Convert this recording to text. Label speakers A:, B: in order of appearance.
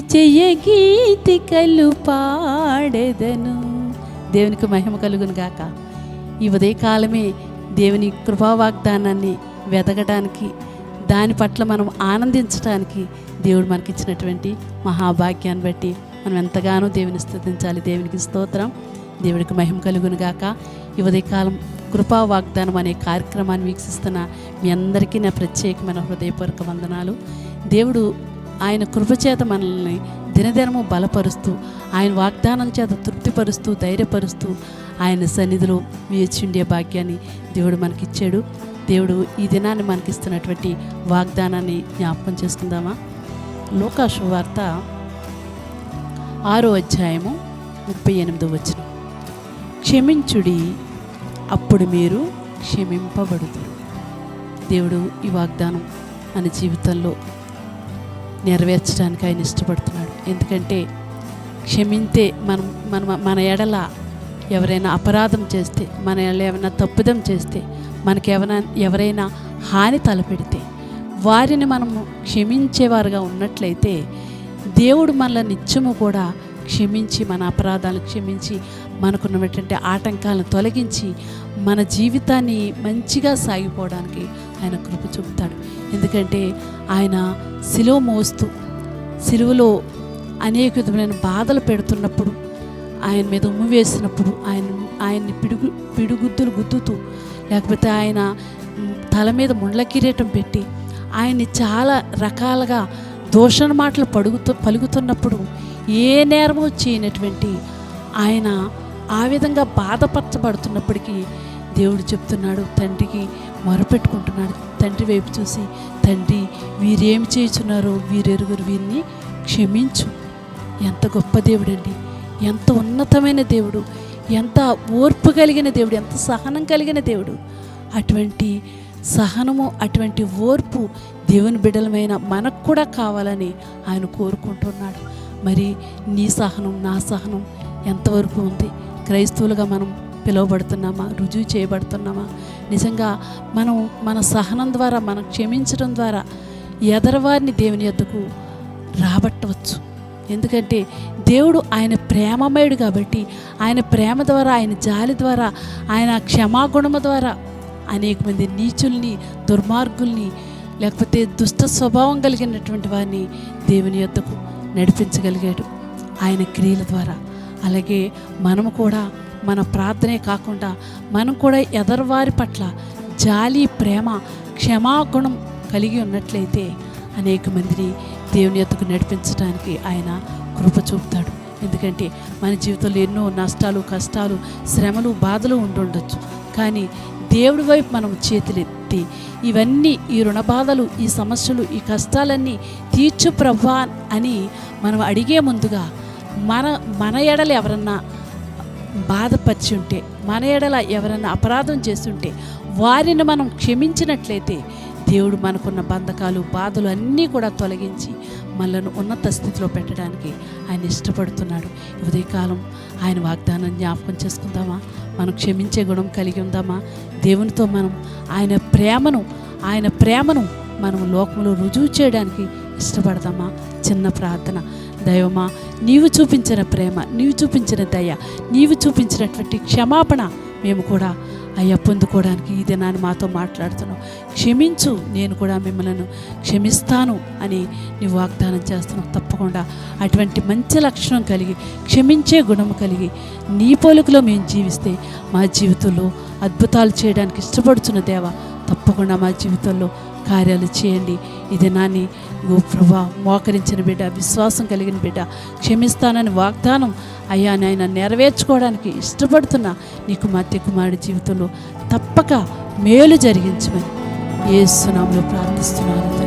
A: జయ గీతికలు పాడెదను. దేవునికి మహిమ కలుగును గాక. ఈ ఉదయకాలమే దేవుని కృపా వాగ్దానాన్ని వెదగడానికి దాని పట్ల మనం ఆనందించడానికి దేవుడు మనకిచ్చినటువంటి మహాభాగ్యాన్ని బట్టి మనం ఎంతగానో దేవుని స్థుతించాలి. దేవునికి స్తోత్రం. దేవుడికి మహిమ కలుగును గాక. ఈ ఉదయకాలం కృపా వాగ్దానం అనే కార్యక్రమాన్ని వీక్షిస్తున్న మీ అందరికీ నా ప్రత్యేకమైన హృదయపూర్వక వందనాలు. దేవుడు ఆయన కృపచేత మనల్ని దినదినము బలపరుస్తూ ఆయన వాగ్దానం చేత తృప్తిపరుస్తూ ధైర్యపరుస్తూ ఆయన సన్నిధిలో వేచిండే భాగ్యాన్ని దేవుడు మనకిచ్చాడు. దేవుడు ఈ దినాన్ని మనకిస్తున్నటువంటి వాగ్దానాన్ని జ్ఞాపకం చేసుకుందామా? లోకాశు వార్త ఆరో అధ్యాయము ముప్పై ఎనిమిదో వచ్చిన క్షమించుడి అప్పుడు మీరు క్షమింపబడుదురు. దేవుడు ఈ వాగ్దానం మన జీవితంలో నెరవేర్చడానికి ఆయన ఇష్టపడుతున్నాడు. ఎందుకంటే క్షమింతే మనం మన మన ఎడల ఎవరైనా అపరాధం చేస్తే మన ఎడల ఏమైనా తప్పుదం చేస్తే మనకి ఎవరైనా ఎవరైనా హాని తలపెడితే వారిని మనము క్షమించేవారుగా ఉన్నట్లయితే దేవుడు మనల నిత్యము కూడా క్షమించి మన అపరాధాలను క్షమించి మనకున్నటువంటి ఆటంకాలను తొలగించి మన జీవితాన్ని మంచిగా సాగిపోవడానికి ఆయన కృప చూపుతాడు. ఎందుకంటే ఆయన సిలువ మోస్తూ సిలువలో అనేక విధమైన బాధలు పెడుతున్నప్పుడు ఆయన మీద ఉమ్ము వేసినప్పుడు ఆయన ఆయన్ని పిడుగు పిడుగుద్దులు గుద్దుతూ లేకపోతే ఆయన తల మీద ముండ్ల కిరీటం పెట్టి ఆయన్ని చాలా రకాలుగా దూషణ మాటలు పడుగుతూ పలుకుతున్నప్పుడు ఏ నేరము చేయనటువంటి ఆయన ఆ విధంగా బాధపరచబడుతున్నప్పటికీ దేవుడు చెప్తున్నాడు తండ్రికి మొరపెట్టుకుంటున్నాడు. తండ్రి వైపు చూసి తండ్రి వీరేమి చేయుచున్నారో వీరెరుగురు వీరిని క్షమించు. ఎంత గొప్ప దేవుడండి. ఎంత ఉన్నతమైన దేవుడు. ఎంత ఓర్పు కలిగిన దేవుడు. ఎంత సహనం కలిగిన దేవుడు. అటువంటి సహనము అటువంటి ఓర్పు దేవుని బిడ్డలమైన మనకు కూడా కావాలని ఆయన కోరుకుంటున్నాడు. మరి నీ సహనం నా సహనం ఎంతవరకు ఉంది? క్రైస్తవులుగా మనం పిలువబడుతున్నామా? రుజువు చేయబడుతున్నామా? నిజంగా మనం మన సహనం ద్వారా మనం క్షమించడం ద్వారా ఎదరవారిని దేవుని యొద్దకు రాబట్టవచ్చు. ఎందుకంటే దేవుడు ఆయన ప్రేమమయుడు కాబట్టి ఆయన ప్రేమ ద్వారా ఆయన జాలి ద్వారా ఆయన క్షమాగుణము ద్వారా అనేక మంది నీచుల్ని దుర్మార్గుల్ని లేకపోతే దుష్ట స్వభావం కలిగినటువంటి వారిని దేవుని యొద్దకు నడిపించగలిగాడు. ఆయన క్రియల ద్వారా. అలాగే మనము కూడా మన ప్రార్థనే కాకుండా మనం కూడా ఎదరవారి పట్ల జాలి ప్రేమ క్షమాగుణం కలిగి ఉన్నట్లయితే అనేక మందిని దేవుని ఎత్తుకు నడిపించడానికి ఆయన కృప చూపుతాడు. ఎందుకంటే మన జీవితంలో ఎన్నో నష్టాలు కష్టాలు శ్రమలు బాధలు ఉండుండొచ్చు. కానీ దేవుడి వైపు మనం చేతులెత్తి ఇవన్నీ ఈ రుణ బాధలు ఈ సమస్యలు ఈ కష్టాలన్నీ తీర్చు ప్రభా అని మనం అడిగే ముందుగా మన మన ఎడలు ఎవరన్నా బాధపరిచి ఉంటే మన ఎడల ఎవరైనా అపరాధం చేస్తుంటే వారిని మనం క్షమించినట్లయితే దేవుడు మనకున్న బంధకాలు బాధలు అన్నీ కూడా తొలగించి మనలను ఉన్నత స్థితిలో పెట్టడానికి ఆయన ఇష్టపడుతున్నాడు. ఉదయకాలం ఆయన వాగ్దానం జ్ఞాపకం చేసుకుందామా? మనం క్షమించే గుణం కలిగి ఉందామా? దేవునితో మనం ఆయన ప్రేమను ఆయన ప్రేమను మనం లోకంలో రుజువు చేయడానికి ఇష్టపడదామా? చిన్న ప్రార్థన. దైవమా నీవు చూపించిన ప్రేమ నీవు చూపించిన దయ నీవు చూపించినటువంటి క్షమాపణ మేము కూడా అయ్యా పొందుకోవడానికి ఈ దినాన్ని మాతో మాట్లాడుతున్నావు క్షమించు నేను కూడా మిమ్మల్ని క్షమిస్తాను అని నీవు వాగ్దానం చేస్తున్నావు తప్పకుండా అటువంటి మంచి లక్షణం కలిగి క్షమించే గుణం కలిగి నీ పోలికలో మేము జీవిస్తే మా జీవితంలో అద్భుతాలు చేయడానికి ఇష్టపడుతున్న దేవ తప్పకుండా మా జీవితంలో కార్యాలు చేయండి. ఈ దినాన్ని ఓ ప్రభా మోకరించిన బిడ్డ విశ్వాసం కలిగిన బిడ్డ క్షమిస్తానని వాగ్దానం అయ్యా నాయన నెరవేర్చుకోవడానికి ఇష్టపడుతున్న నీ కుమార్తె కుమారుడి జీవితంలో తప్పక మేలు జరిగించమని ఏ సునాములో ప్రార్థిస్తున్నాను